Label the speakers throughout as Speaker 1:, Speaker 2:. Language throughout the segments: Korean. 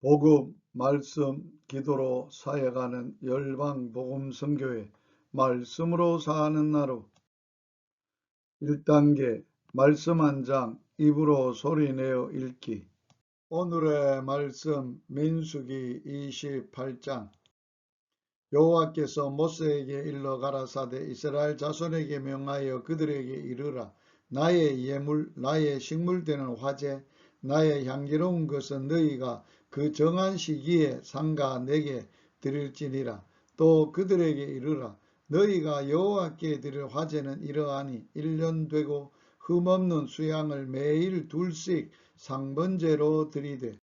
Speaker 1: 복음, 말씀, 기도로 사역하는 열방 복음 선교회 말씀으로 사는 나루. 1단계 말씀 한 장 입으로 소리내어 읽기. 오늘의 말씀 민수기 28장. 여호와께서 모세에게 일러 가라사대 이스라엘 자손에게 명하여 그들에게 이르라. 나의 예물 나의 식물 되는 화제 나의 향기로운 것은 너희가 그 정한 시기에 상가 내게 드릴지니라. 또 그들에게 이르라. 너희가 여호와께 드릴 화제는 이러하니 1년 되고 흠없는 수양을 매일 둘씩 상번제로 드리되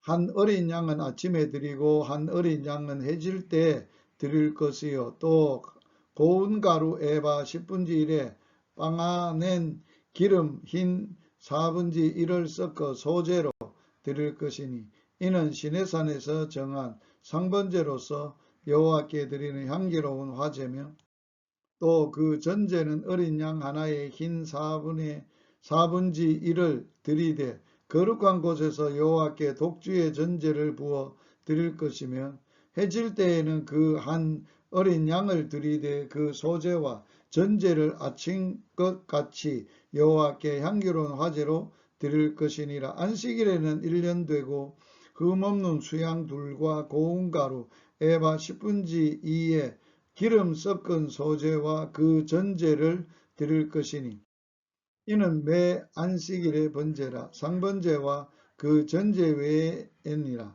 Speaker 1: 한 어린 양은 아침에 드리고 한 어린 양은 해질 때 드릴 것이요 또 고운 가루 에바 10분지 1에 빵아낸 기름 흰 4분지 1을 섞어 소재로 드릴 것이니 이는 시내산에서 정한 상번제로서 여호와께 드리는 향기로운 화제며 또 그 전제는 어린 양 하나의 흰 4분의 4분지 1을 드리되 거룩한 곳에서 여호와께 독주의 전제를 부어 드릴 것이며 해질 때에는 그 한 어린 양을 드리되 그 소재와 전제를 아침 것 같이 여호와께 향기로운 화제로 드릴 것이니라. 안식일에는 1년 되고 흠없는 수양 둘과 고운 가루 에바 10분지 2에 기름 섞은 소재와 그 전제를 드릴 것이니 이는 매 안식일의 번제라. 상번제와 그 전제 외에 니라.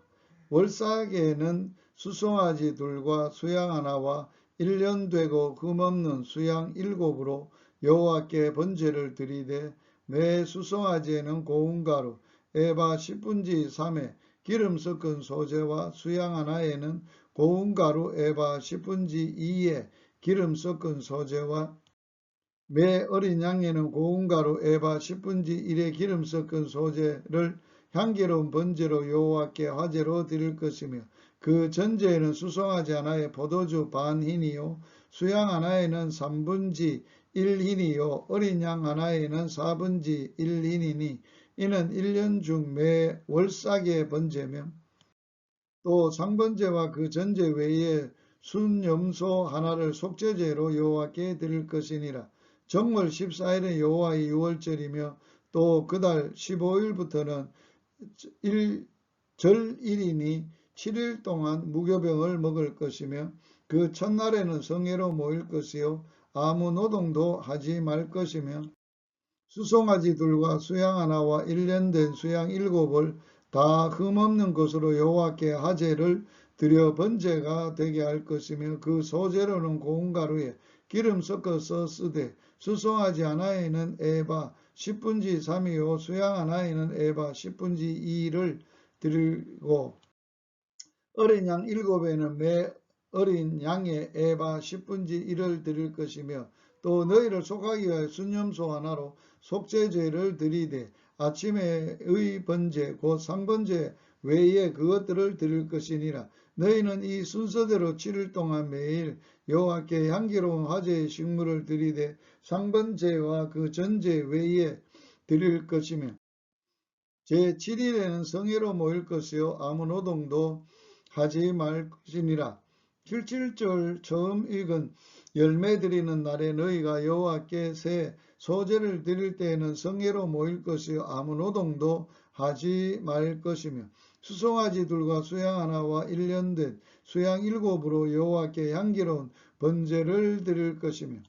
Speaker 1: 월삭에는 수송아지 둘과 수양 하나와 1년 되고 금없는 수양 일곱으로 여호와께 번제를 드리되 매 수송아지에는 고운 가루 에바 10분지 3에 기름 섞은 소재와 수양 하나에는 고운 가루 에바 10분지 2에 기름 섞은 소재와 매 어린 양에는 고운 가루 에바 10분지 1에 기름 섞은 소재를 향기로운 번제로 여호와께 화제로 드릴 것이며 그 전제에는 수송하지 하나에 포도주 반 흰이요 수양 하나에는 3분지 1 흰이요 어린 양 하나에는 4분지 1 흰이니 이는 1년 중 매 월삭의 번제며 또 상번제와 그 전제 외에 순염소 하나를 속죄제로 여호와께 드릴 것이니라. 정월 14일은 여호와의 유월절이며 또 그달 15일부터는 일, 절일이니 7일 동안 무교병을 먹을 것이며 그 첫날에는 성회로 모일 것이요 아무 노동도 하지 말 것이며 수송아지들과 수양 하나와 1년 된 수양 일곱을 다 흠없는 것으로 여호와께 하제를 드려 번제가 되게 할 것이며 그 소재로는 고운 가루에 기름 섞어서 쓰되 수송아지 하나에는 에바 10분지 3이요 수양 하나에는 에바 10분지 2를 드리고 어린 양 일곱에는 매 어린 양의 에바 10분지 1을 드릴 것이며 또 너희를 속하기 위하여 순념소 하나로 속죄죄를 드리되 아침에의 번제 곧 상번제 외에 그것들을 드릴 것이니라. 너희는 이 순서대로 7일 동안 매일 여호와께 향기로운 화제의 식물을 드리되 상번제와 그 전제 외에 드릴 것이며 제7일에는 성회로 모일 것이요 아무 노동도 하지 말 것이니라. 77절 처음 읽은 열매 드리는 날에 너희가 여호와께 새 소재를 드릴 때에는 성회로 모일 것이요 아무 노동도 하지 말 것이며 수송아지들과 수양 하나와 1년 된 수양 일곱으로 여호와께 향기로운 번제를 드릴 것이며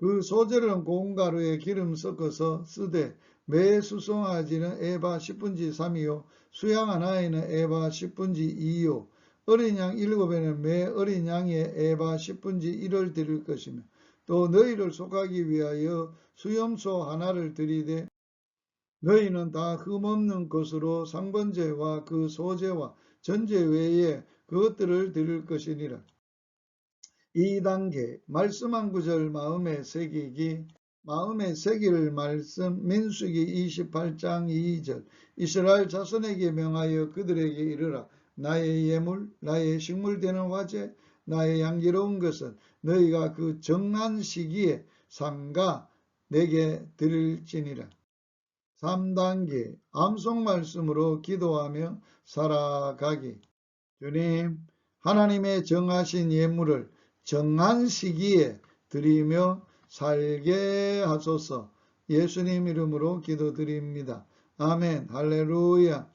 Speaker 1: 그 소재는 고운 가루에 기름 섞어서 쓰되 매 수송아지는 에바 10분지 3이요 수양 하나에는 에바 10분지 2요 어린 양 일곱에는 매 어린 양의 에바 10분지 1을 드릴 것이며 또 너희를 속하기 위하여 수염소 하나를 드리되 너희는 다 흠없는 것으로 상번제와 그 소제와 전제 외에 그것들을 드릴 것이니라. 2단계 말씀 한 구절 마음에 새기기 마음에 새길 말씀 민수기 28장 2절 이스라엘 자손에게 명하여 그들에게 이르라 나의 예물 나의 식물 되는 화제 나의 향기로운 것은 너희가 그 정한 시기에 삼가 내게 드릴지니라. 3단계 암송 말씀으로 기도하며 살아가기. 주님, 하나님의 정하신 예물을 정한 시기에 드리며 살게 하소서. 예수님 이름으로 기도드립니다. 아멘. 할렐루야